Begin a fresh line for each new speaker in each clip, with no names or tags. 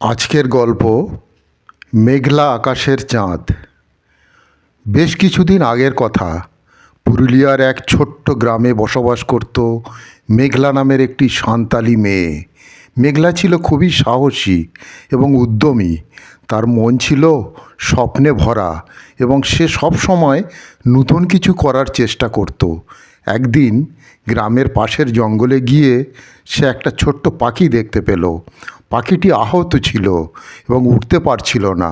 আজকের গল্প মেঘলা আকাশের চাঁদ। বেশ কিছুদিন আগের কথা, পুরুলিয়ার এক ছোট্ট গ্রামে বসবাস করত মেঘলা নামের একটি সান্তালি মেয়ে। মেঘলা ছিল খুবই সাহসী এবং উদ্যমী। তার মন ছিল স্বপ্নে ভরা এবং সে সব সময় নতুন কিছু করার চেষ্টা করত। একদিন গ্রামের পাশের জঙ্গলে গিয়ে সে একটা ছোট্ট পাখি দেখতে পেল। পাখিটি আহত ছিল এবং উঠতে পারছিল না।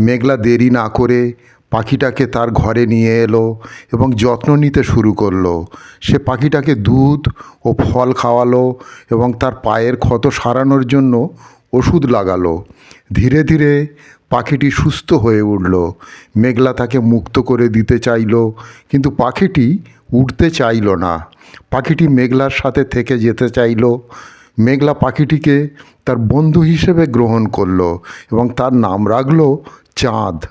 মেঘলা দেরি না করে পাখিটাকে তার ঘরে নিয়ে এলো এবং যত্ন নিতে শুরু করল। সে পাখিটাকে দুধ ও ফল খাওয়ালো এবং তার পায়ের ক্ষত সারানোর জন্য ওষুধ লাগালো। ধীরে ধীরে পাখিটি সুস্থ হয়ে উঠল। মেঘলা তাকে মুক্ত করে দিতে চাইলো, কিন্তু পাখিটি উঠতে চাইলো না। পাখিটি মেঘলার সাথে থেকে যেতে চাইলো। মেঘলা পাখিটিকে তার বন্ধু হিসেবে গ্রহণ করল এবং তার নাম রাখল চাঁদ।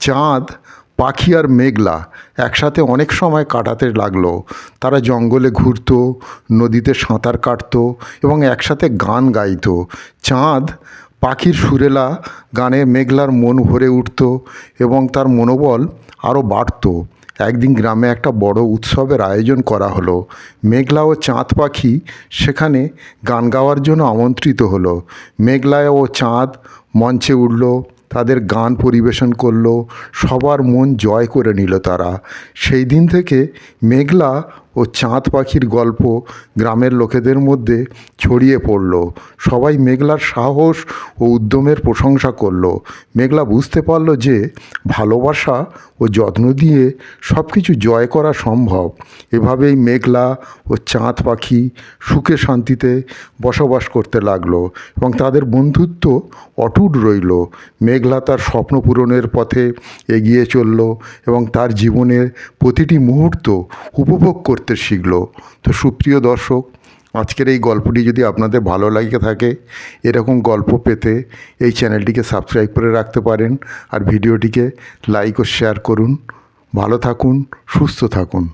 চাঁদ, পাখি আর মেঘলা একসাথে অনেক সময় কাটাতে লাগল। তারা জঙ্গলে ঘুরত, নদীতে সাঁতার কাটত এবং একসাথে গান গাইত। চাঁদ, পাখির সুরেলা গানে মেঘলার মন ভরে উঠত এবং তার মনোবল আরও বাড়তো। একদিন গ্রামে একটা বড় উৎসবের আয়োজন করা হলো। মেঘলা ও চাঁদ পাখি সেখানে গান গাওয়ার জন্য আমন্ত্রিত হলো। মেঘলা ও চাঁদ মঞ্চে উঠল, তাদের গান পরিবেশন করল, সবার মন জয় করে নিল তারা। সেই দিন থেকে মেঘলা ও চাঁদ পাখির গল্প গ্রামের লোকেদের মধ্যে ছড়িয়ে পড়ল। সবাই মেঘলার সাহস ও উদ্যমের প্রশংসা করল। মেঘলা বুঝতে পারল যে ভালোবাসা ও যত্ন দিয়ে সব কিছু জয় করা সম্ভব। এভাবেই মেঘলা ও চাঁদ পাখি সুখে শান্তিতে বসবাস করতে লাগল এবং তাদের বন্ধুত্ব অটুট রইল। মেঘলা তার স্বপ্ন পূরণের পথে এগিয়ে চলল এবং তার জীবনের প্রতিটি মুহূর্ত উপভোগ করতে শিখল। তো সুপ্রিয় দর্শক, আজকের এই গল্পটি যদি আপনাদের ভালো লাগে থাকে, এরকম গল্প পেতে এই চ্যানেলটিকে সাবস্ক্রাইব করে রাখতে পারেন আর ভিডিওটিকে লাইক ও শেয়ার করুন। ভালো থাকুন, সুস্থ থাকুন।